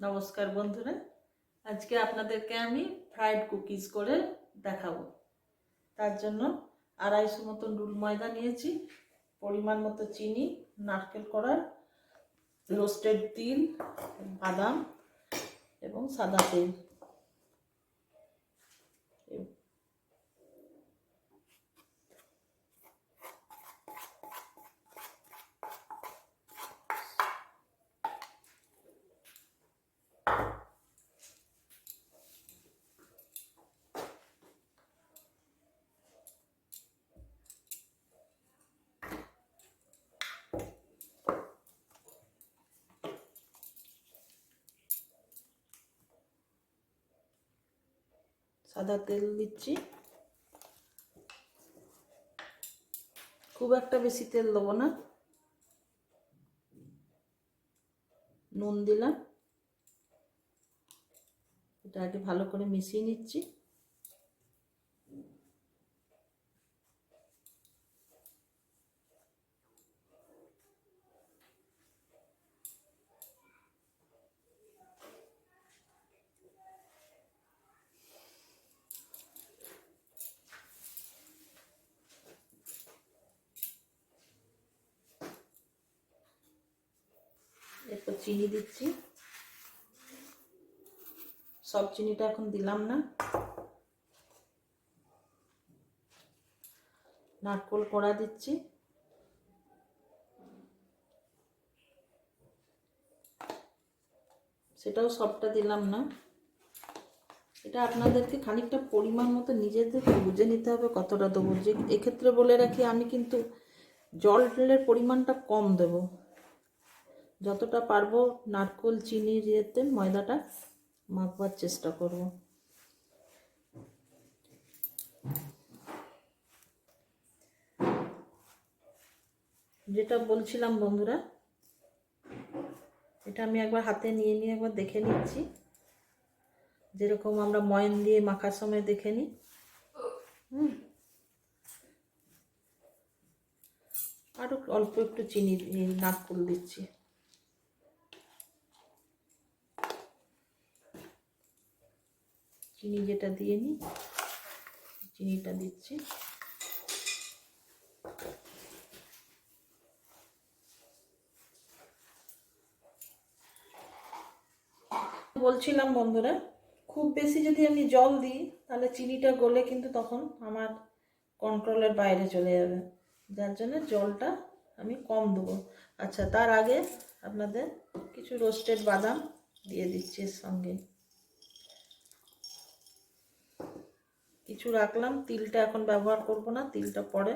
নমস্কার বন্ধুরা। আজকে আপনাদেরকে আমি ফ্রাইড কুকিজ করে দেখাবো। তার জন্য আড়াইশো মতন রুল ময়দা নিয়েছি, পরিমাণ মতো চিনি, নারকেল করার রোস্টেড তিল, বাদাম এবং সাদা তেল। সাদা তেল দিচ্ছি। খুব একটা বেশি তেল দেবো না। নুন দিলাম। এটা আগে ভালো করে মিশিয়ে নিচ্ছি এরপর চিনি দিচ্ছি। সব চিনিটা এখন দিলাম না। নারকোল কড়া দিচ্ছি। সেটাও সবটা দিলাম না। এটা আপনাদেরকে খানিকটা পরিমাণ মতো নিজেদের বুঝে নিতে হবে কতটা দেবো। যে এক্ষেত্রে বলে রাখি, আমি কিন্তু জলের পরিমাণটা কম দেবো। যতটা পারব নারকোল, চিনি ইয়েতে ময়দাটা মাখবার চেষ্টা করব। যেটা বলছিলাম বন্ধুরা, এটা আমি একবার হাতে নিয়ে নিয়ে একবার দেখে নিচ্ছি। যেরকম আমরা ময়ন দিয়ে মাখার সময় দেখে নিই। হুম। আরও অল্প একটু চিনি নারকোল দিচ্ছি। চিনি যেটা দিয়ে নিই, চিনিটা দিচ্ছি। বলছিলাম বন্ধুরা, খুব বেশি যদি আমি জল দিই, তাহলে চিনিটা গলে কিন্তু তখন আমার কন্ট্রোলের বাইরে চলে যাবে। যার জন্য জলটা আমি কম দেবো। আচ্ছা তার আগে আপনাদের কিছু রোস্টেড বাদাম দিয়ে দিচ্ছি এর সঙ্গে। কিছু রাখলাম, তিলটা এখন ব্যবহার করব না, তিলটা পরে।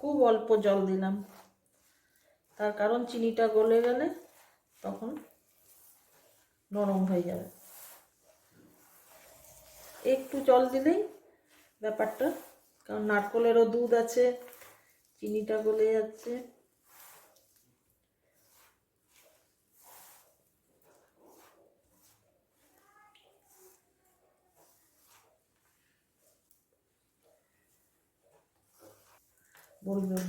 খুব অল্প জল দিলাম। তার কারণ চিনিটা গলে গেলে তখন নরম হয়ে যাবে। একটু জল দিলেই ব্যাপারটা, কারণ নারকলেরও দুধ আছে, চিনিটা গলে যাচ্ছে। বলবেন।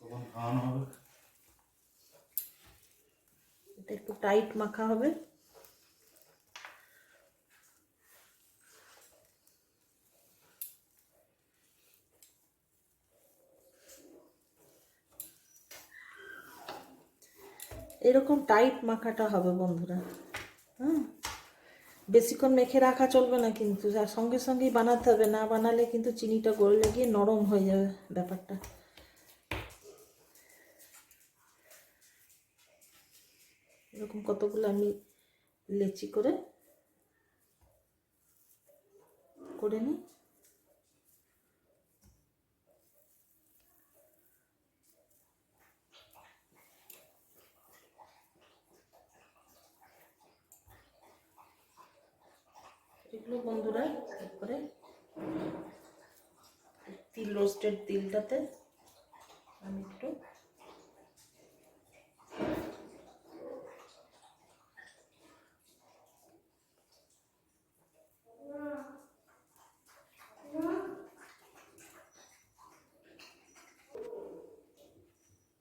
তখন খাওয়ানো হবে। এটা একটু টাইট মাখা হবে। এরকম টাইট মাখাটা হবে বন্ধুরা। হ্যাঁ? বেশিক্ষণ মেখে রাখা চলবে না কিন্তু, আর সঙ্গে সঙ্গেই বানাতে হবে। না বানালে কিন্তু চিনিটা গড়লে গিয়ে নরম হয়ে যাবে ব্যাপারটা। এরকম কতগুলো আমি লেচি করে করে নিই। করে তিল রোস্টেড তিলটাতে আমি একটু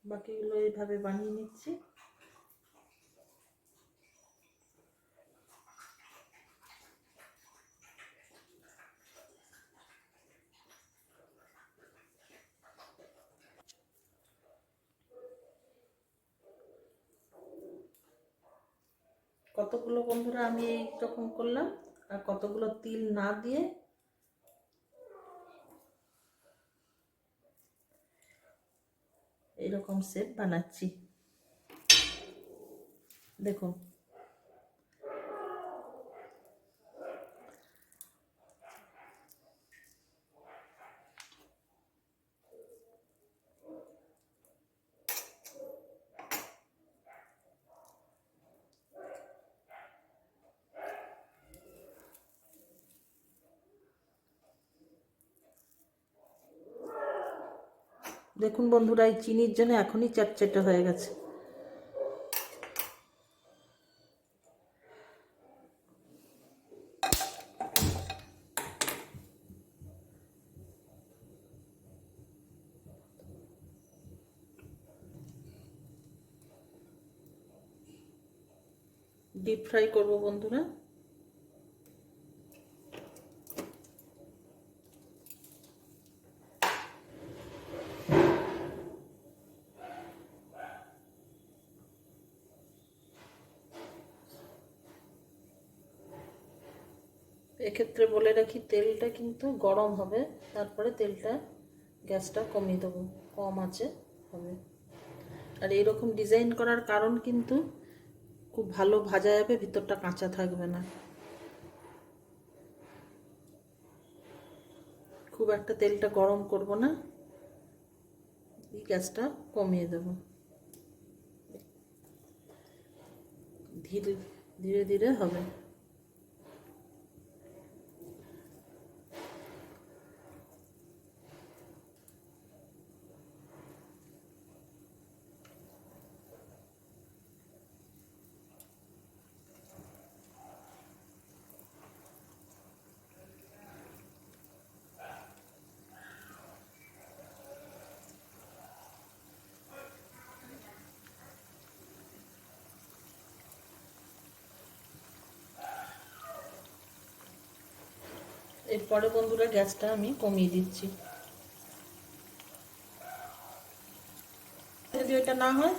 বাকিগুলো এইভাবে বানিয়ে নিচ্ছি। কতগুলো বন্ধুরা আমি এই রকম করলাম, আর কতগুলো তিল না দিয়ে এরকম শেপ বানাচ্ছি। দেখুন। দেখুন বন্ধুরা এই চিনির জন্য এখনই চ্যাটচ্যাটে হয়ে গেছে। ডিপ ফ্রাই করব বন্ধুরা। এক্ষেত্রে বলে রাখি, তেলটা কিন্তু গরম হবে, তারপরে তেলটা গ্যাসটা কমিয়ে দেবো, কম আছে হবে। আর এইরকম ডিজাইন করার কারণ কিন্তু খুব ভালো ভাজা যাবে, ভিতরটা কাঁচা থাকবে না। খুব একটা তেলটা গরম করব না, এই গ্যাসটা কমিয়ে দেব। ধীরে ধীরে ধীরে হবে। এরপরে বন্ধুরা গ্যাসটা আমি কমিয়ে দিচ্ছি। যদি এটা না হয়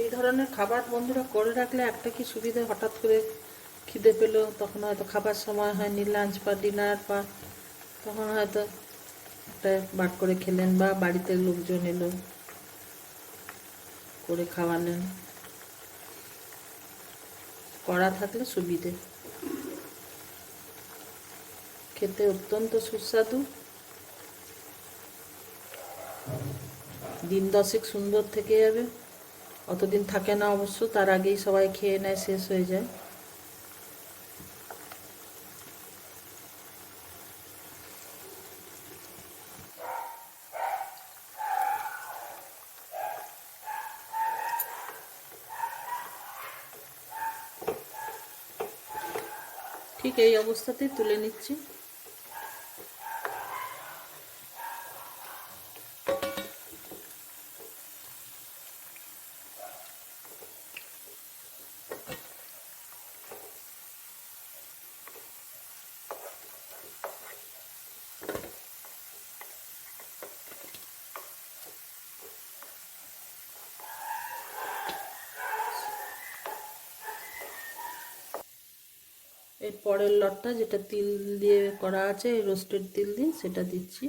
এই ধরনের খাবার বন্ধুরা করে রাখলে একটা কি সুবিধা? হঠাৎ করে খিদে পেল, তখন হয়তো খাবার সময় হয়নি লাঞ্চ বা ডিনার বা তখন হয়তো একটা বাট করে খেলেন বা বাড়িতে লোকজন এলো, করে খাওয়ালেন। করা থাকলে সুবিধে। খেতে অত্যন্ত সুস্বাদু। দিন দশেক সুন্দর থেকে যাবে। অতদিন থাকে না অবশ্য, তার আগেই সবাই খেয়ে নেয়, শেষ হয়ে যায়। ঠিক এই অবস্থাতেই তুলে নিচ্ছি। এর পরের লটটা যেটা তিল দিয়ে করা আছে রোস্টেড তিল দিয়ে সেটা দিচ্ছি।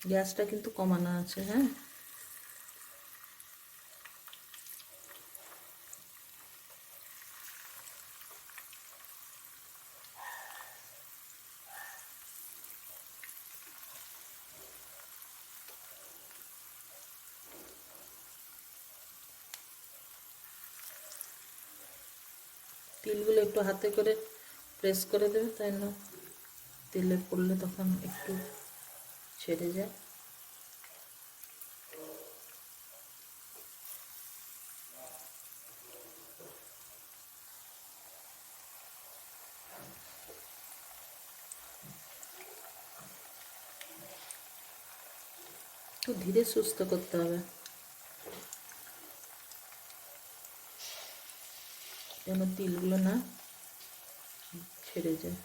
গ্যাসটা কিন্তু কমানো আছে হ্যাঁ? তিলগুলো একটু হাতে করে প্রেস করে দেবে, তাই না? তেলে পড়লে তখন একটু ছেড়ে যায়। একটু ধীরে সুস্থ করতে হবে। যেন তিলগুলো না ছেড়ে যায়।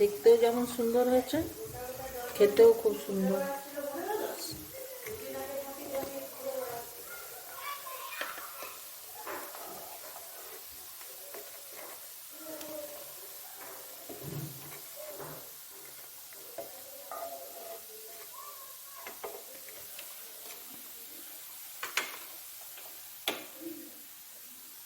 দেখতেও যেমন সুন্দর হয়েছে। খেতেও খুব সুন্দর।